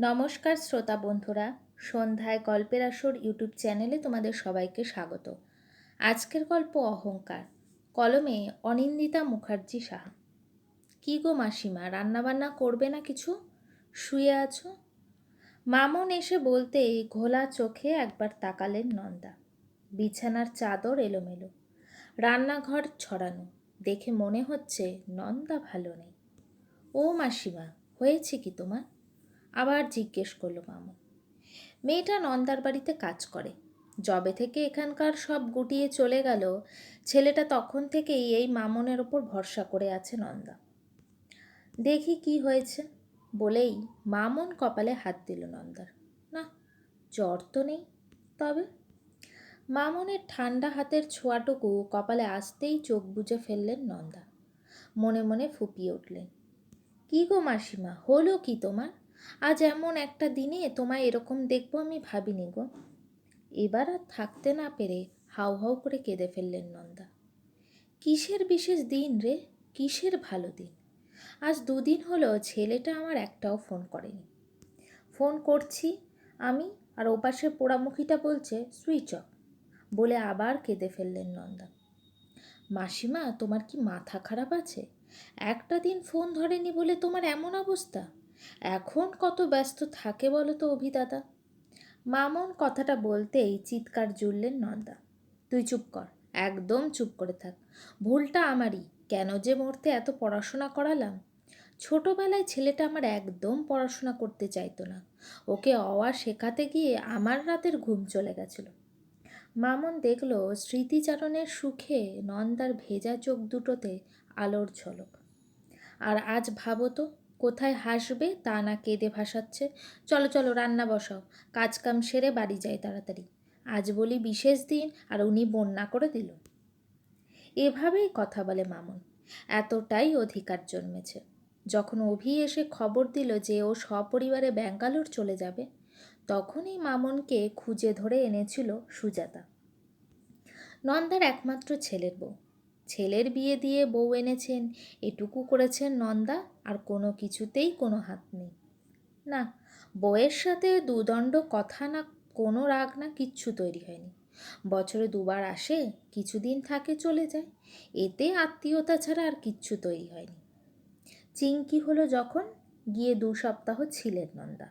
নমস্কার শ্রোতা বন্ধুরা, সন্ধ্যায় গল্পের আসর ইউটিউব চ্যানেলে তোমাদের সবাইকে স্বাগত। আজকের গল্প অহংকার, কলমে অনিন্দিতা মুখার্জি সাহা। কি গো মাসিমা, রান্নাবান্না করবে না কিছু? শুয়ে আছো? মামন এসে বলতে ঘোলা চোখে একবার তাকালেন নন্দা। বিছানার চাদর এলোমেলো, রান্নাঘর ছড়ানো, দেখে মনে হচ্ছে নন্দা ভালো নেই। ও মাসিমা, হয়েছে কি তোমার? আবার জিজ্ঞেস করল মামু। মেয়েটা নন্দার বাড়িতে কাজ করে। জবে থেকে এখানকার সব গুটিয়ে চলে গেল, ছেলেটা তখন থেকেই এই মামনের ওপর ভরসা করে আছে নন্দা। দেখি কি হয়েছে, বলেই মামন কপালে হাত দিল নন্দার। না, জ্বর তো নেই, তবে? মামনের ঠান্ডা হাতের ছোঁয়াটুকু কপালে আসতেই চোখ বুজে ফেললেন নন্দা। মনে মনে ফুপিয়ে উঠলেন। কি গো মাসিমা, হলো কি তোমার? আজ এমন একটা দিনে তোমায় এরকম দেখব আমি ভাবিনি গো। এবার আর থাকতে না পেরে হাউ হাউ করে কেঁদে ফেললেন নন্দা। কিসের বিশেষ দিন রে? কিসের ভালো দিন? আজ দুদিন হলো ছেলেটা আমার একটাও ফোন করেনি। ফোন করছি আমি আর ওপাশে পোড়ামুখীটা বলছে, সুইচ অফ। বলে আবার কেঁদে ফেললেন নন্দা। মাসিমা, তোমার কি মাথা খারাপ আছে? একটা দিন ফোন ধরেনি বলে তোমার এমন অবস্থা? এখন কত ব্যস্ত থাকে বলো তো অভিদাদা মামন কথাটা বলতেই চিৎকার জুড়লেন নন্দা। তুই চুপ কর, একদম চুপ করে থাক। ভুলটা আমারই, কেন যে মরতে এত পড়াশোনা করালাম? ছোটবেলায় ছেলেটা আমার একদম পড়াশোনা করতে চাইতো না। ওকে অওয়া শেখাতে গিয়ে আমার রাতের ঘুম চলে গেছিল। মামন দেখল স্মৃতিচারণের সুখে নন্দার ভেজা চোখ দুটোতে আলোর ঝলক। আর আজ ভাবো তো কোথায় হাসবে তা না কেঁদে ভাসাচ্ছে। চলো চলো, রান্না বসাও। কাজকাম সেরে বাড়ি যায় তাড়াতাড়ি। আজ বলি বিশেষ দিন, আর উনি বন্যা করে দিল। এভাবেই কথা বলে মামুন। এতটাই অধিকার জন্মেছে। যখন অভি এসে খবর দিল যে ও সপরিবারে ব্যাঙ্গালোর চলে যাবে, তখনই মামনকে খুঁজে ধরে এনেছিল সুজাতা। নন্দার একমাত্র ছেলের বউ। ছেলের বিয়ে দিয়ে বউ এনেছেন। এটুকু করেছেন নন্দা, আর কোনো কিছুতেই কোনো হাত নেই। না, বউয়ের সাথে দুদণ্ড কথা না, কোনো রাগ না, কিচ্ছু তৈরি হয়নি। বছরে দুবার আসে, কিছুদিন থাকে চলে যায়। এতে আত্মীয়তা ছাড়া আর কিচ্ছু তৈরি হয়নি। চিঙ্কি হলো যখন গিয়ে দু সপ্তাহ ছিলেন নন্দা।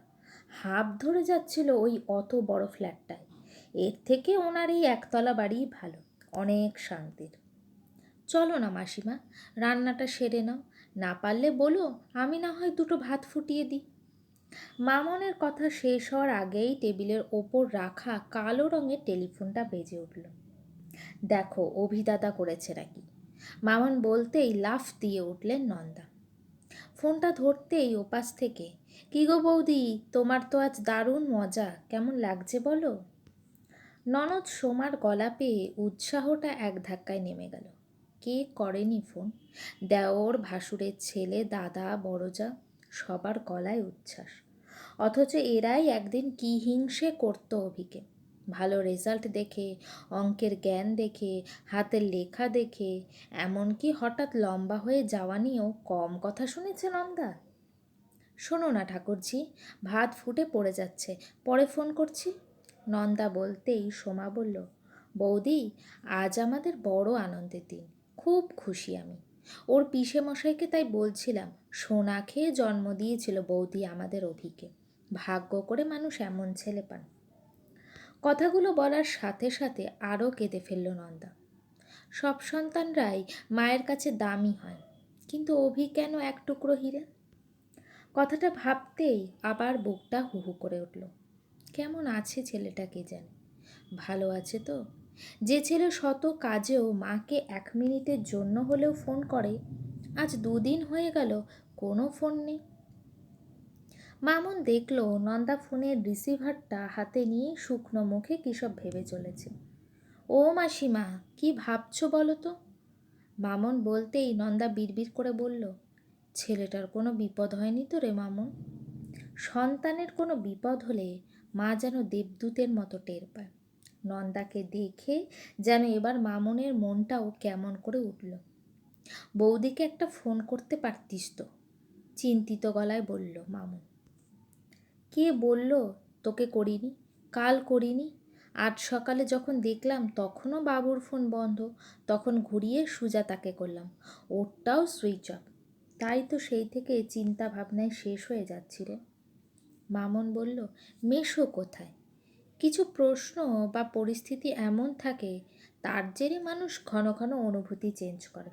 হাফ ধরে যাচ্ছিল ওই অত বড় ফ্ল্যাটটায়। এর থেকে ওনার এই একতলা বাড়ি ভালো, অনেক শান্তির। চলো না মাসিমা, রান্নাটা সেরে নাও। না পারলে বলো, আমি না হয় দুটো ভাত ফুটিয়ে দিই। মামনের কথা শেষ হওয়ার আগেই টেবিলের ওপর রাখা কালো রঙের টেলিফোনটা বেজে উঠল। দেখো, অভিদাতা করেছে নাকি? মামন বলতেই লাফ দিয়ে উঠলেন নন্দা। ফোনটা ধরতেই ওপাশ থেকে, কি গো বৌদি, তোমার তো আজ দারুণ মজা, কেমন লাগছে বলো? ননদ সোমার গলা পেয়ে উৎসাহটা এক ধাক্কায় নেমে গেল। কে করেনি ফোন? দেওর, ভাসুরের ছেলে, দাদা, বড়জা, সবার গলায় উচ্ছ্বাস। অথচ এরাই একদিন কি হিংসে করতো অভিকে। ভালো রেজাল্ট দেখে, অঙ্কের জ্ঞান দেখে, হাতের লেখা দেখে, এমনকি হঠাৎ লম্বা হয়ে যাওয়া নিয়েও কম কথা শুনেছে নন্দা। শোনো না ঠাকুরজি, ভাত ফুটে পড়ে যাচ্ছে, পরে ফোন করছি। নন্দা বলতেই সোমা বলল, বৌদি, আজ আমাদের বড় আনন্দের দিন। খুব খুশি আমি। ওর পিসে মশাইকে তাই বলছিলাম, সোনা খেয়ে জন্ম দিয়েছিল বৌদি আমাদের অভিকে। ভাগ্য করে মানুষ এমন ছেলে পান। কথাগুলো বলার সাথে সাথে আরও কেঁদে ফেলল নন্দা। সব সন্তানরাই মায়ের কাছে দামি হয়, কিন্তু অভি কেন এক টুকরো হিরে? কথাটা ভাবতেই আবার বুকটা হুহু করে উঠল। কেমন আছে ছেলেটা কে জানে? ভালো আছে তো? যে ছেলে শত কাজেও মাকে এক মিনিটের জন্য হলেও ফোন করে, আজ দুদিন হয়ে গেল, কোনো ফোন নেই। মামুন দেখল নন্দা ফোনের রিসিভারটা হাতে নিয়ে শুকনো মুখে কী সব ভেবে চলেছে। ও মাসিমা, কি ভাবছ বলো তো? মামন বলতেই নন্দা বিড়বিড় করে বলল, ছেলেটার কোনো বিপদ হয়নি তো রে মামন? সন্তানের কোনো বিপদ হলে মা যেন দেবদূতের মতো টের পায়। নন্দাকে দেখে যেন এবার মামনের মনটাও কেমন করে উঠল। বৌদিকে একটা ফোন করতে পারতিস তো? চিন্তিত গলায় বলল মামুন কে বলল? তোকে করিনি, কাল করিনি। আজ সকালে যখন দেখলাম তখনও বাবুর ফোন বন্ধ, তখন ঘুরিয়ে সুজাতাকে করলাম। ওরটাও সুইচ অফ তাই তো সেই থেকে চিন্তা ভাবনায় শেষ হয়ে যাচ্ছি রে। মামন বলল, মেশো কোথায়? কিছু প্রশ্ন বা পরিস্থিতি এমন থাকে, তার জেরে মানুষ ঘন ঘন অনুভূতি চেঞ্জ করে।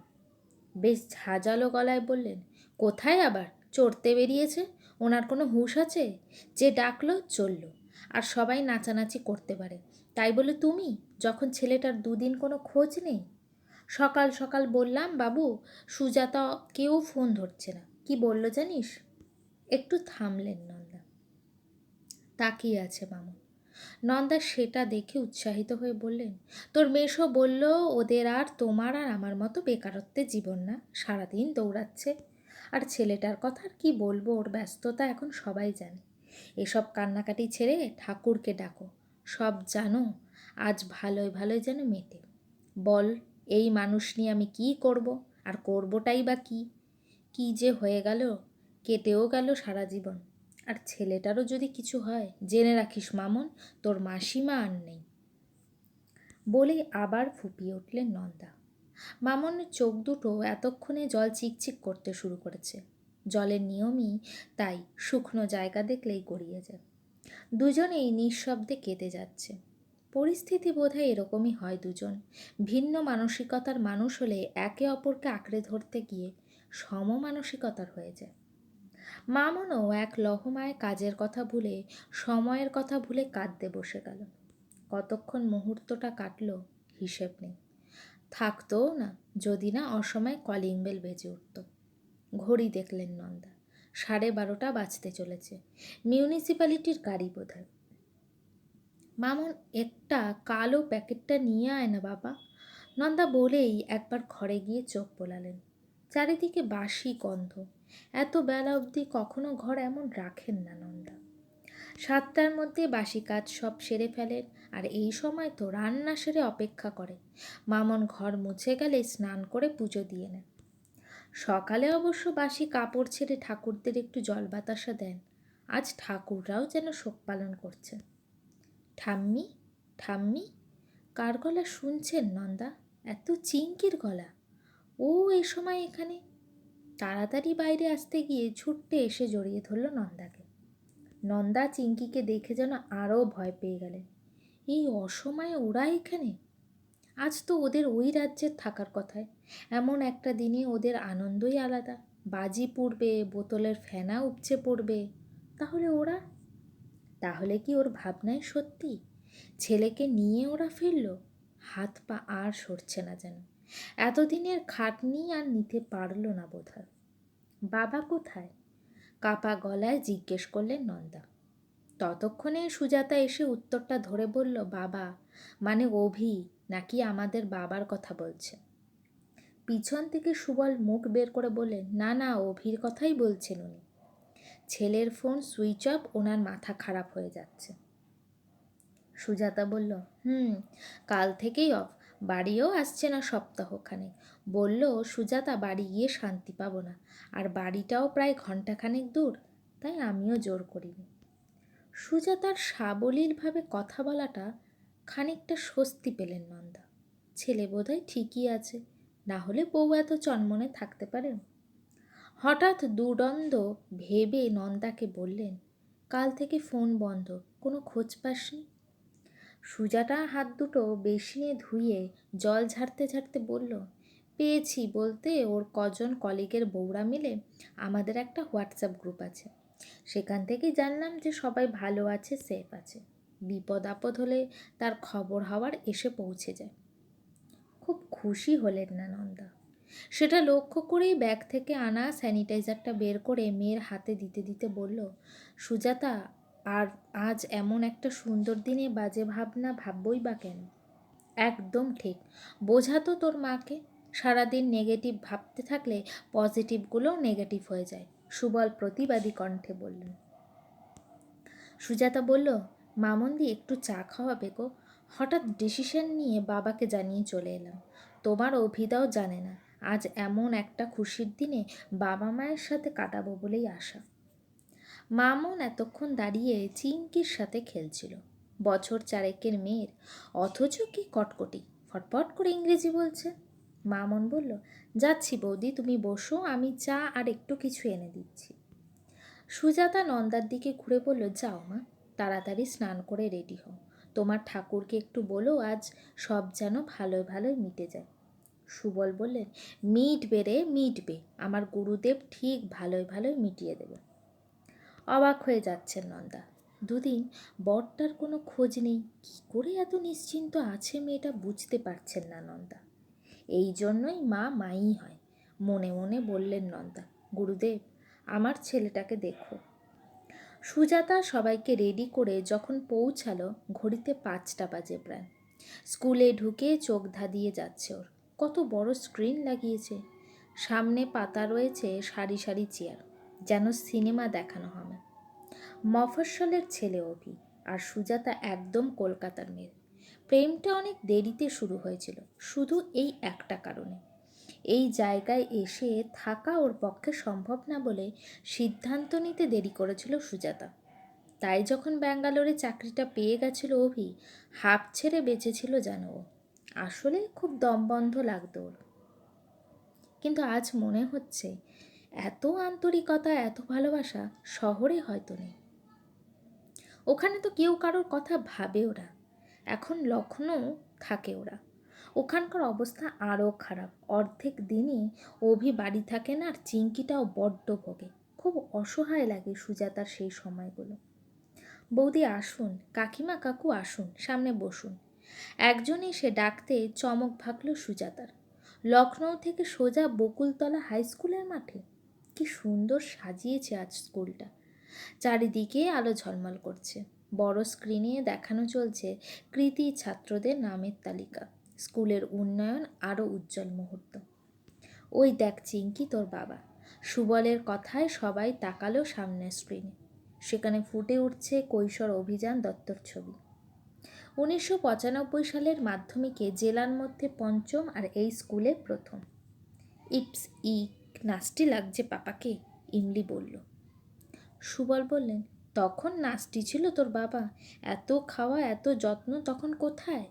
বেশ ঝাঁঝালো গলায় বললেন, কোথায় আবার? চড়তে বেরিয়েছে? ওনার কোনো হুঁশ আছে? যে ডাকলো, চলল। আর সবাই নাচানাচি করতে পারে। তাই বলে, তুমি? যখন ছেলেটার দুদিন কোনো খোঁজ নেই? সকাল সকাল বললাম, বাবু, সুজাতা কেউ ফোন ধরছে না। কি বলল জানিস? একটু থামলেন নন্দা। তাকিয়ে আছে মামু। নন্দা সেটা দেখে উৎসাহিত হয়ে বললেন, তোর মেশো বলল, ওদের আর তোমার আর আমার মতো বেকারত্বে জীবন না, সারাদিন দৌড়াচ্ছে। আর ছেলেটার কথা আর কি বলব, ওর ব্যস্ততা এখন সবাই জানে। এসব কান্নাকাটি ছেড়ে ঠাকুরকে ডাকো, সব জানো, আজ ভালোই ভালোই যেন মেটে বল, এই মানুষ নিয়ে আমি কি করব, আর করবোটাই বা কি? কি যে হয়ে গেল, কেটেও গেল সারা জীবন। আর ছেলেটারও যদি কিছু হয়, জেনে রাখিস মামন, তোর মাসিমা আর নেই। বলেই আবার ফুপিয়ে উঠলেন নন্দা। মামনের চোখ দুটো এতক্ষণে জল চিকচিক করতে শুরু করেছে। জলের নিয়মই তাই শুকনো জায়গা দেখলেই গড়িয়ে যায়। দুজনেই নিঃশব্দে কেঁদে যাচ্ছে। পরিস্থিতি বোধহয় এরকমই হয় দুজন। ভিন্ন মানসিকতার মানুষ হলে একে অপরকে আঁকড়ে ধরতে গিয়ে সম মানসিকতার হয়ে যায়। মামনও এক লহমায় কাজের কথা ভুলে, সময়ের কথা ভুলে কাঁদতে বসে গেল। কতক্ষণ মুহূর্তটা কাটলো হিসেব নেই। থাকতও না, যদি না অসময়ে কলিং বেল বেজে উঠত। ঘড়ি দেখলেন নন্দা, সাড়ে বারোটা বাজতে চলেছে। মিউনিসিপ্যালিটির গাড়ি বোধহয়। মামুন, একটা কালো প্যাকেটটা নিয়ে আয় না বাবা। নন্দা বলেই একবার ঘরে গিয়ে চোখ বোলালেন। চারিদিকে বাসি গন্ধ এত বেলা অবধি কখনো ঘর এমন রাখেন না নন্দা। সাতটার মধ্যে বাসি কাজ সব সেরে ফেলেন আর এই সময় তো রান্না সেরে অপেক্ষা করে। মামন ঘর মুছে গেলে স্নান করে পুজো দিয়ে নেন। সকালে অবশ্য বাসি কাপড় ছেড়ে ঠাকুরদের একটু জল বাতাসা দেন। আজ ঠাকুররাও যেন শোক পালন করছেন। ঠাম্মি ঠাম্মি, কার গলা শুনছেন নন্দা? এত চিঙ্কির গলা। ও এ সময় এখানে। তাড়াতাড়ি বাইরে আসতে গিয়ে ছুটতে এসে জড়িয়ে ধরল নন্দাকে। নন্দা চিঙ্কিকে দেখে যেন আরও ভয় পেয়ে গেলেন। এই অসময়ে ওরা এখানে? আজ তো ওদের ওই রাজ্যের থাকার কথায়। এমন একটা দিনে ওদের আনন্দই আলাদা। বাজি পড়বে, বোতলের ফেনা উপচে পড়বে। তাহলে ওরা? তাহলে কি ওর ভাবনায় সত্যি? ছেলেকে নিয়ে ওরা ফিরল? হাত পা আর সরছে না যেন। এতদিনের খাটনি আর নিতে পারল না বোধহয়। বাবা কোথায়? কাপা গলায় জিজ্ঞেস করলেন নন্দা। ততক্ষণে সুজাতা এসে উত্তরটা ধরে বলল, বাবা মানে অভি, নাকি আমাদের বাবার কথা বলছে? পিছন থেকে সুবল মুখ বের করে বললেন, না না, অভির কথাই বলছেন উনি। ছেলের ফোন সুইচ অফ, ওনার মাথা খারাপ হয়ে যাচ্ছে। সুজাতা বলল, হুম, কাল থেকেই অফ। বাড়িও আসছে না সপ্তাহখানে বলল, সুজাতা, বাড়ি গিয়ে শান্তি পাবো না। আর বাড়িটাও প্রায় ঘন্টাখানেক দূর, তাই আমিও জোর করিনি। সুজাতার সাবলীলভাবে কথা বলাটা খানিকটা স্বস্তি পেলেন নন্দা। ছেলে বোধহয় ঠিকই আছে, না হলে বউ এত চনমনে থাকতে পারেন হঠাৎ দুদণ্ড ভেবে নন্দাকে বললেন, কাল থেকে ফোন বন্ধ, কোনো খোঁজ পাসনি? সুজাটা হাত দুটো বেসিনে ধুয়ে জল ঝাড়তে ঝাড়তে বলল, পেয়েছি বলতে ওর কজন কলিগের বউরা মিলে আমাদের একটা হোয়াটসঅ্যাপ গ্রুপ আছে। সেখান থেকেই জানলাম যে সবাই ভালো আছে, সেফ আছে। বিপদ আপদ হলে তার খবর হওয়ার এসে পৌঁছে যায়। খুব খুশি হলেন না নন্দা। সেটা লক্ষ্য করেই ব্যাগ থেকে আনা স্যানিটাইজারটা বের করে মেয়ের হাতে দিতে দিতে বলল, সুজাতা আর আজ এমন একটা সুন্দর দিনে বাজে ভাবনা ভাববই বা কেন? একদম ঠিক। বোঝা তো তোর মাকে। সারাদিন নেগেটিভ ভাবতে থাকলে পজিটিভগুলোও নেগেটিভ হয়ে যায়, সুবল প্রতিবাদী কণ্ঠে বললেন। সুজাতা বলল, মামন্দি, একটু চা খাওয়াবে গো। হঠাৎ ডিসিশন নিয়ে বাবাকে জানিয়ে চলে এলাম। তোমার অভিদাও জানে না। আজ এমন একটা খুশির দিনে বাবা মায়ের সাথে কাটাবো বলেই আশা। মামুন এতক্ষণ দাঁড়িয়ে চিঙ্কির সাথে খেলছিল। বছর চারেকের মেয়ের, অথচ কি কটকটি? ফটফট করে ইংরেজি বলছে। মামন বলল, যাচ্ছি বৌদি, তুমি বসো, আমি চা আর একটু কিছু এনে দিচ্ছি। সুজাতা নন্দার দিকে ঘুরে বলল, যাও মা, তাড়াতাড়ি স্নান করে রেডি হও। তোমার ঠাকুরকে একটু বলো, আজ সব যেন ভালোই ভালোই মিটে যায়। সুবল বললেন, মিটবে রে, মিটবে। আমার গুরুদেব ঠিক ভালোই ভালোই মিটিয়ে দেবে। অবাক হয়ে যাচ্ছেন নন্দা। দুদিন বরটার কোনো খোঁজ নেই। কী করে এত নিশ্চিন্ত আছে মেয়েটা বুঝতে পারছেন না নন্দা। এই জন্যই মা মাই হয়, মনে মনে বললেন নন্দা। গুরুদেব, আমার ছেলেটাকে দেখো। সুজাতা সবাইকে রেডি করে যখন পৌঁছালো, ঘড়িতে পাঁচটা বাজে প্রায়। স্কুলে ঢুকে চোখ ধাঁধিয়ে যাচ্ছে ওর। কত বড় স্ক্রিন লাগিয়েছে। সামনে পাতা রয়েছে সারি সারি চেয়ার যেন সিনেমা দেখানো হবে। মফস্বলের ছেলে অভি আর সুজাতা একদম কলকাতার মেয়ে। প্রেমটা অনেক দেরিতে শুরু হয়েছিল, শুধু এই একটা কারণে। এই জায়গায় এসে থাকা ওর পক্ষে সম্ভব না বলে সিদ্ধান্ত নিতে দেরি করেছিল সুজাতা। তাই যখন ব্যাঙ্গালোরে চাকরিটা পেয়ে গেছিল অভি, হাফ ছেড়ে বেঁচেছিল যেন ও। আসলে খুব দমবন্ধ লাগতো ওর। কিন্তু আজ মনে হচ্ছে এত আন্তরিকতা, এত ভালোবাসা শহরে হয়তো নেই। ওখানে তো কেউ কারোর কথা ভাবে ওরা এখন লখনৌ থাকে ওরা। ওখানকার অবস্থা আরও খারাপ। অর্ধেক দিনই অভি বাড়ি থাকে না আর চিঙ্কিটাও বড্ড ভোগে। খুব অসহায় লাগে সুজাতার সেই সময়গুলো। বৌদি, আসুন। কাকিমা, কাকু, আসুন। সামনে বসুন। একজন এসে ডাকতে চমক ভাগল সুজাতার। লখনৌ থেকে সোজা বকুলতলা হাই স্কুলের মাঠে। কি সুন্দর সাজিয়েছে আজ স্কুলটা। চারিদিকে আলো ঝলমল করছে। বড় স্ক্রিনে দেখানো চলছে কৃতি ছাত্রদের নামের তালিকা। স্কুলের উন্নয়ন আরও উজ্জ্বল মুহূর্ত। ওই দেখ চিঙ্কি তোর বাবা। সুবলের কথায় সবাই তাকালো সামনের স্ক্রিনে সেখানে ফুটে উঠছে কৈশোর অভিযান দত্তর ছবি। উনিশশো পঁচানব্বই সালের মাধ্যমিকে জেলার মধ্যে পঞ্চম আর এই স্কুলে প্রথম। ইপস ই নাস্টি লাগছে পাপাকে, ইমলি বলল। সুবল বললেন, তখন নাস্টি ছিল তোর বাবা? এত খাওয়া, এত যত্ন তখন কোথায়?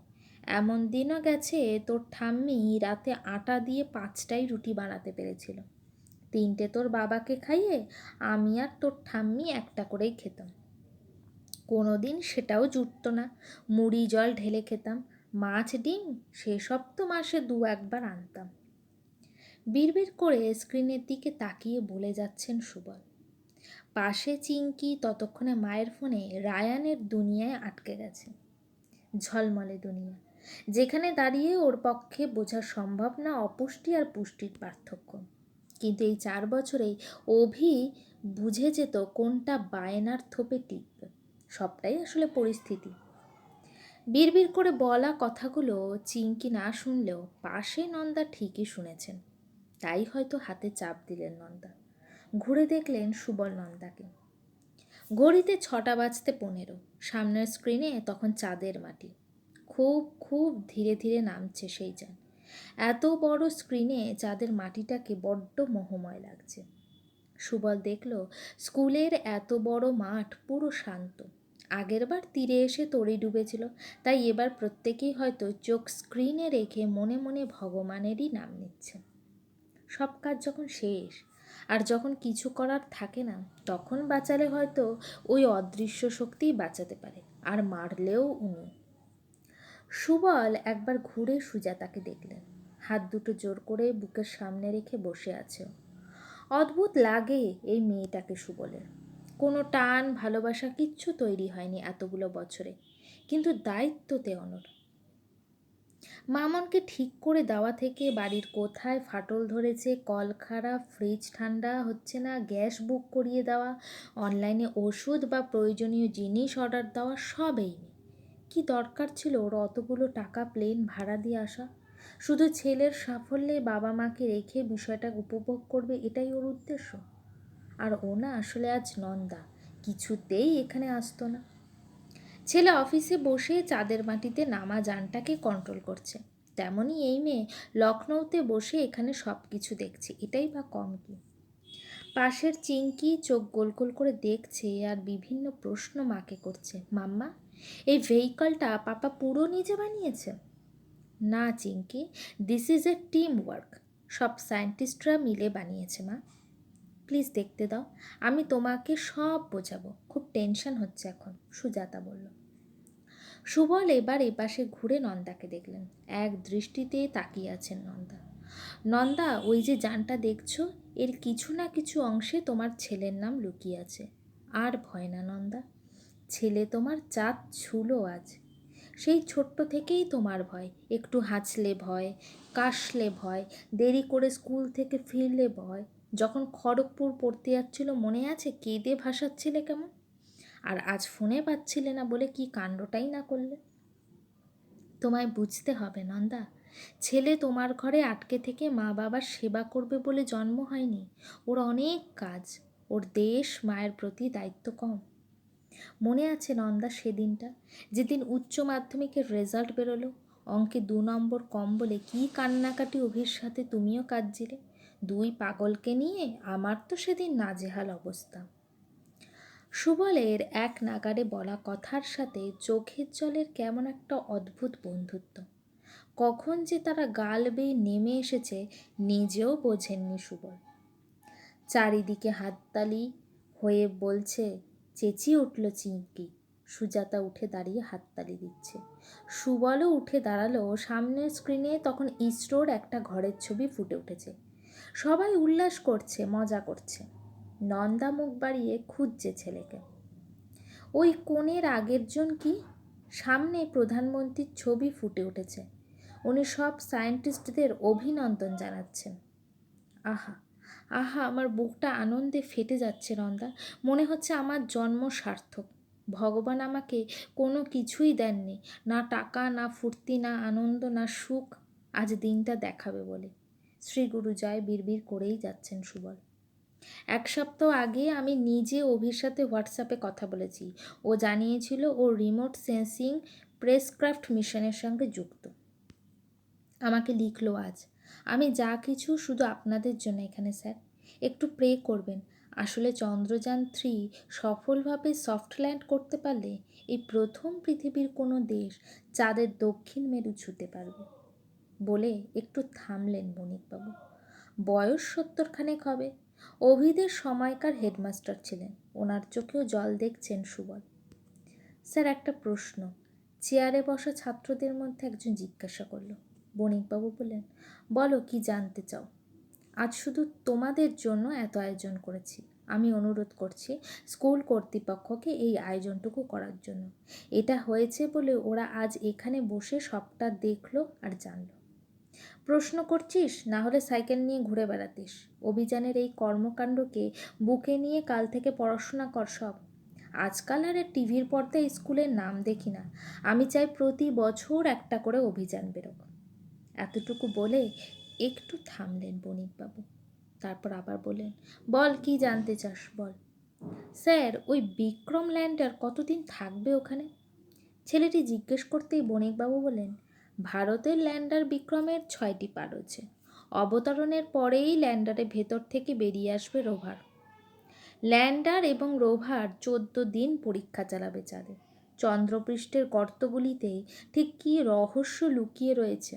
এমন দিনও গেছে, তোর ঠাম্মি রাতে আটা দিয়ে পাঁচটাই রুটি বানাতে পেরেছিল। তিনটে তোর বাবাকে খাইয়ে আমি আর তোর ঠাম্মি একটা করেই খেতাম। কোনো দিন সেটাও জুটতো না, মুড়ি জল ঢেলে খেতাম, মাছ, ডিম, সেসব তো মাসে দু একবার আনতাম। বিড়বিড় করে স্ক্রিনের দিকে তাকিয়ে বলে যাচ্ছেন সুবল। পাশে চিঙ্কি ততক্ষণে মায়ের ফোনে রায়ানের দুনিয়ায় আটকে গেছে। ঝলমলে দুনিয়া। যেখানে দাঁড়িয়ে ওর পক্ষে বোঝা সম্ভব না অপুষ্টি আর পুষ্টির পার্থক্য। কিন্তু এই চার বছরেই অভি বুঝে যেত কোনটা বায়নার থোপে টিকবে। সবটাই আসলে পরিস্থিতি। বিড়বিড় করে বলা কথাগুলো চিঙ্কি না শুনলেও পাশে নন্দা ঠিকই শুনেছেন। তাই হয়তো হাতে চাপ দিলেন নন্দা। ঘুরে দেখলেন সুবল নন্দাকে। ঘড়িতে ছটা বাজতে পনেরো। সামনের স্ক্রিনে তখন চাঁদের মাটি। খুব খুব ধীরে ধীরে নামছে সেই যান এত বড় স্ক্রিনে চাঁদের মাটিটাকে বড্ড মোহময় লাগছে। সুবল দেখল, স্কুলের এত বড় মাঠ পুরো শান্ত। আগেরবার তীরে এসে তড়ি ডুবেছিল, তাই এবার প্রত্যেকেই হয়তো চোখ স্ক্রিনে রেখে মনে মনে ভগবানেরই নাম নিচ্ছে। সব কাজ যখন শেষ আর যখন কিছু করার থাকে না, তখন বাঁচালে হয়তো ওই অদৃশ্য শক্তিই বাঁচাতে পারে, আর মারলেও উনি। সুবল একবার ঘুরে সুজাতাকে দেখলেন। হাত দুটো জোর করে বুকের সামনে রেখে বসে আছে। অদ্ভুত লাগে এই মেয়েটাকে সুবলের। কোনো টান, ভালোবাসা কিচ্ছু তৈরি হয়নি এতগুলো বছরে, কিন্তু দায়িত্বতে অনর মামনকে ঠিক করে দেওয়া থেকে বাড়ির কোথায় ফাটল ধরেছে, কল খারাপ ফ্রিজ ঠান্ডা, হচ্ছে না গ্যাস বুক করিয়ে দেওয়া অনলাইনে ওষুধ বা প্রয়োজনীয় জিনিস অর্ডার দেওয়া, সবই কি দরকার ছিল ওর অতগুলো টাকা প্লেন ভাড়া দিয়ে আসা? শুধু ছেলের সাফল্যে বাবা মাকে রেখে বিষয়টা উপভোগ করবে এটাই ওর উদ্দেশ্য? আর ও না আসলে আজ নন্দা, কিছুতেই এখানে আসতো না। ছেলে অফিসে বসে চাঁদের মাটিতে নামা যানটাকে কন্ট্রোল করছে। তেমনই এই মেয়ে লখনৌতে বসে এখানে সব কিছু দেখছে। এটাই বা কম কি? পাশের চিঙ্কি চোখ গোল গোল করে দেখছে আর বিভিন্ন প্রশ্ন মাকে করছে। মাম্মা, এই ভেহিকলটা পাপা পুরো নিজে বানিয়েছে? না Chinki this is a team work সব সায়েন্টিস্টরা মিলে বানিয়েছে, মা। প্লিজ দেখতে দাও। আমি তোমাকে সব বোঝাবো। খুব টেনশন হচ্ছে এখন। সুজাতা বলল। সুবল এবার এপাশে ঘুরে নন্দাকে দেখলেন। এক দৃষ্টিতে তাকিয়ে আছেন নন্দা। নন্দা, ওই যে যানটা দেখছ, এর কিছু না কিছু অংশে তোমার ছেলের নাম লুকিয়ে আছে। আর ভয় না নন্দা। ছেলে তোমার চাঁদ ছুলো আজ। সেই ছোট্ট থেকেই তোমার ভয়। একটু হাঁচলে ভয়, কাশলে ভয়, দেরি করে স্কুল থেকে ফিরলে ভয়। যখন খড়গপুর পড়তে যাচ্ছিল, মনে আছে কেঁদে ভাসাচ্ছিলে কেমন? আর আজ ফোনে পাচ্ছিলে না বলে কি কাণ্ডটাই না করলে? তোমায় বুঝতে হবে নন্দা, ছেলে তোমার ঘরে আটকে থেকে মা বাবার সেবা করবে বলে জন্ম হয়নি। ওর অনেক কাজ, ওর দেশ মায়ের প্রতি দায়িত্ব কম। মনে আছে নন্দা সেদিনটা, যেদিন উচ্চ মাধ্যমিকের রেজাল্ট বেরোলো। অঙ্কে দু নম্বর কম বলে কী কান্নাকাটি অভির সাথে তুমিও কাঁদছিলে? দুই পাগলকে নিয়ে আমার তো সেদিন নাজেহাল অবস্থা। সুবলের এক নাগারে বলা কথার সাথে চোখের জলের কেমন একটা অদ্ভুত বন্ধুত্ব। কখন যে তারা গাল বেয়ে নেমে এসেছে নিজেও বোঝেননি সুবল। চারিদিকে হাততালি হয়ে বলছে চেঁচিয়ে উঠল চিঙ্কি সুজাতা উঠে দাঁড়িয়ে হাততালি দিচ্ছে। সুবলও উঠে দাঁড়াল, সামনের স্ক্রিনে তখন ইসরোর একটা ঘরের ছবি ফুটে উঠেছে। সবাই উল্লাস করছে, মজা করছে। নন্দা মুখ বাড়িয়ে খুঁজছে ছেলেকে। ওই কোণের আগের জন কি? সামনে প্রধানমন্ত্রীর ছবি ফুটে উঠেছে। উনি সব সায়েন্টিস্টদের অভিনন্দন জানাচ্ছেন। আহা আহা, আমার বুকটা আনন্দে ফেটে যাচ্ছে নন্দা। মনে হচ্ছে আমার জন্ম সার্থক। ভগবান আমাকে কোনো কিছুই দেননি। না টাকা, না ফুর্তি, না আনন্দ, না সুখ। আজ দিনটা দেখাবে বলে। শ্রী গুরু জয় বিড়বিড় করেই যাচ্ছেন সুবল। এক সপ্তাহ আগে আমি নিজে অভির সাথে হোয়াটসঅ্যাপে কথা বলেছি। ও জানিয়েছিল ও রিমোট সেন্সিং প্রেসক্রাফট মিশনের সঙ্গে যুক্ত। আমাকে লিখলো আজ, আমি যা কিছু শুধু আপনাদের জন্য এখানে, স্যার। একটু প্রে করবেন। আসলে চন্দ্রযান থ্রি সফলভাবে সফট ল্যান্ড করতে পারলে এই প্রথম পৃথিবীর কোনো দেশ চাঁদের দক্ষিণ মেরু ছুতে পারবে। বলে একটু থামলেন বণিকবাবু। বয়স সত্তরখানেক হবে। অভিদের সময়কার হেডমাস্টার ছিলেন। ওনার চোখেও জল দেখছেন সুবল। স্যার, একটা প্রশ্ন। চেয়ারে বসা ছাত্রদের মধ্যে একজন জিজ্ঞাসা করল। বণিকবাবু বললেন, বলো, কি জানতে চাও? আজ শুধু তোমাদের জন্য এত আয়োজন করেছি। আমি অনুরোধ করছি স্কুল কর্তৃপক্ষকে এই আয়োজনটুকু করার জন্য। এটা হয়েছে বলে ওরা আজ এখানে বসে সবটা দেখল আর জানলো। প্রশ্ন করছিস? না হলে সাইকেল নিয়ে ঘুরে বেড়াতিস। অভিযানের এই কর্মকাণ্ডকে বুকে নিয়ে কাল থেকে পড়াশোনা কর সব। আজকাল আর টিভির পর্দায় স্কুলের নাম দেখি না। আমি চাই প্রতি বছর একটা করে অভিযান বেরোক। এতটুকু বলে একটু থামলেন বণিকবাবু। তারপর আবার বললেন, বল, কি জানতে চাস? বল। স্যার, ওই বিক্রম ল্যান্ডার কতদিন থাকবে ওখানে? ছেলেটি জিজ্ঞেস করতেই বণিকবাবু বললেন ভারতের ল্যান্ডার বিক্রমের ছয়টি পা রয়েছে অবতরণের পরেই ল্যান্ডারের ভেতর থেকে বেরিয়ে আসবে রোভার। ল্যান্ডার এবং রোভার চোদ্দ দিন পরীক্ষা চালাবে চাঁদে। চন্দ্রপৃষ্ঠের গর্তগুলিতে ঠিক কী রহস্য লুকিয়ে রয়েছে?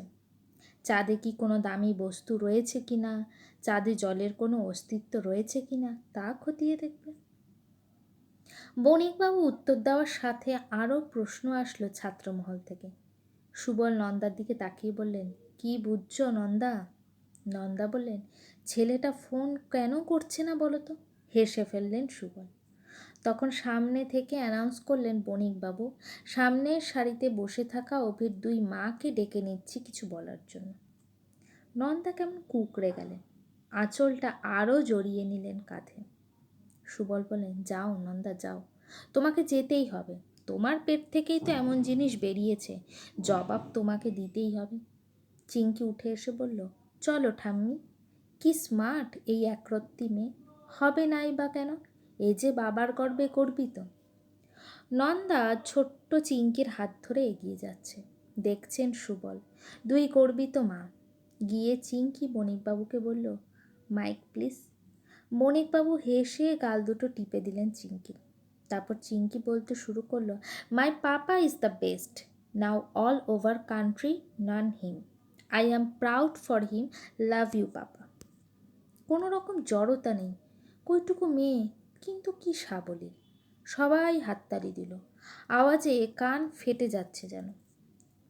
চাঁদে কি কোনো দামি বস্তু রয়েছে কি না? চাঁদে জলের কোনো অস্তিত্ব রয়েছে কি না, তা খতিয়ে দেখবে। বণিকবাবু উত্তর দেওয়ার সাথে আরও প্রশ্ন আসলো ছাত্রমহল থেকে। সুবল নন্দার দিকে তাকিয়ে বললেন, কি বুঝছ নন্দা? নন্দা বললেন, ছেলেটা ফোন কেন করছে না বলো তো? হেসে ফেললেন সুবল। তখন সামনে থেকে অ্যানাউন্স করলেন বণিকবাবু সামনের সারিতে বসে থাকা অভির দুই মাকে ডেকে নিচ্ছি কিছু বলার জন্য। নন্দা কেমন কুকড়ে গেলেন, আঁচলটা আরও জড়িয়ে নিলেন কাঁধে। সুবল বলেন যাও নন্দা, যাও, তোমাকে যেতেই হবে। তোমার পেট থেকেই তো এমন জিনিস বেরিয়েছে। জবাব তোমাকে দিতেই হবে। চিঙ্কি উঠে এসে বলল, চলো ঠাম্মি, কি স্মার্ট এই একরত্তি মেয়ে। হবে নাই বা কেন? এ যে বাবার গর্বে করবি তো নন্দা ছোট্ট চিঙ্কির হাত ধরে এগিয়ে যাচ্ছে। দেখছেন সুবল, দুই করবি তো মা। গিয়ে চিঙ্কি বণিকবাবুকে বলল, মাইক, প্লিজ। মণিকবাবু হেসে গাল দুটো টিপে দিলেন চিঙ্কি তারপর চিঙ্কি বলতে শুরু করল my papa is the best now all over country none him I am proud for him love you papa কোনো রকম জড়তা নেই। কইটুকু মেয়ে, কিন্তু কি সাবলীল? সবাই হাততালি দিল। আওয়াজে কান ফেটে যাচ্ছে যেন।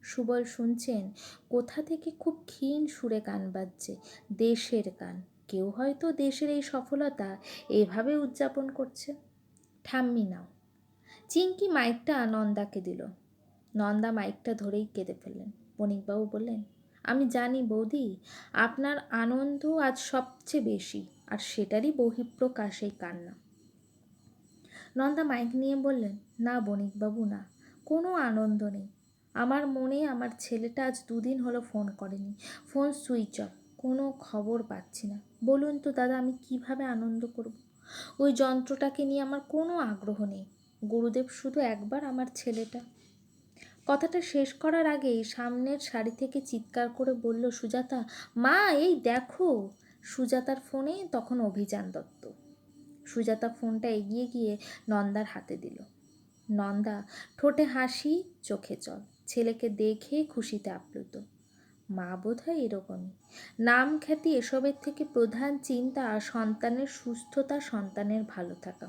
সুবল শুনছেন, কোথা থেকে খুব ক্ষীণ সুরে গান বাজছে। দেশের গান কেউ হয়তো দেশের এই সফলতা এভাবে উদযাপন করছে। ঠাম্মি নাও। চিঙ্কি মাইকটা নন্দাকে দিল। নন্দা মাইকটা ধরেই কেঁদে ফেললেন। বণিকবাবু বললেন, আমি জানি বৌদি, আপনার আনন্দ আজ সবচেয়ে বেশি, আর সেটারই বহিঃপ্রকাশ এই কান্না। নন্দা মাইক নিয়ে বললেন, না বণিকবাবু, না, কোনো আনন্দ নেই। আমার মনে আমার ছেলেটা আজ দুদিন হলো ফোন করেনি। ফোন সুইচ অফ, কোনো খবর পাচ্ছি না। বলুন তো দাদা, আমি কীভাবে আনন্দ করব? ওই যন্ত্রটাকে নিয়ে আমার কোনো আগ্রহ নেই। গুরুদেব শুধু একবার আমার ছেলেটা। কথাটা শেষ করার আগেই সামনের শাড়ি থেকে চিৎকার করে বলল, সুজাতা, মা, এই দেখো। সুজাতার ফোনে তখন অভিযান দত্ত। সুজাতা ফোনটা এগিয়ে গিয়ে নন্দার হাতে দিল। নন্দা, ঠোঁটে হাসি, চোখে জল। ছেলেকে দেখে খুশিতে আপ্লুত। মা বোধ হয় এরকমই। নাম খ্যাতি এসবের থেকে প্রধান চিন্তা সন্তানের সুস্থতা, সন্তানের ভালো থাকা।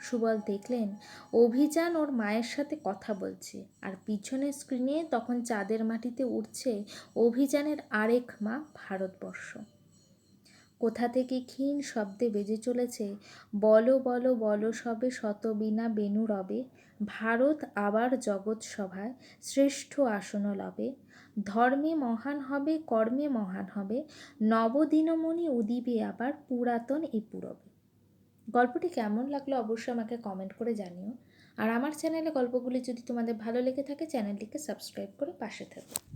সুবল দেখলেন, অভিযান ওর মায়ের সাথে কথা বলছে আর পিছনের স্ক্রিনে তখন চাঁদের মাটিতে উঠছে অভিযানের আরেক মা ভারতবর্ষ। কোথা থেকে ক্ষীণ শব্দে বেজে চলেছে, বলো বলো বলো সবে শতবীণা বেনু রবে, ভারত আবার জগৎ সভায় শ্রেষ্ঠ আসন লবে ধর্মে মহান হবে, কর্মে মহান হবে, নবদিনমণি উদিবে আবার, পুরাতন এ পুরবে। গল্পটি কেমন লাগল অবশ্যই আমাকে কমেন্ট করে জানিও। আর আমার চ্যানেলে গল্পগুলি যদি তোমাদের ভালো লেগে থাকে চ্যানেলটিকে সাবস্ক্রাইব করে পাশে থাকো।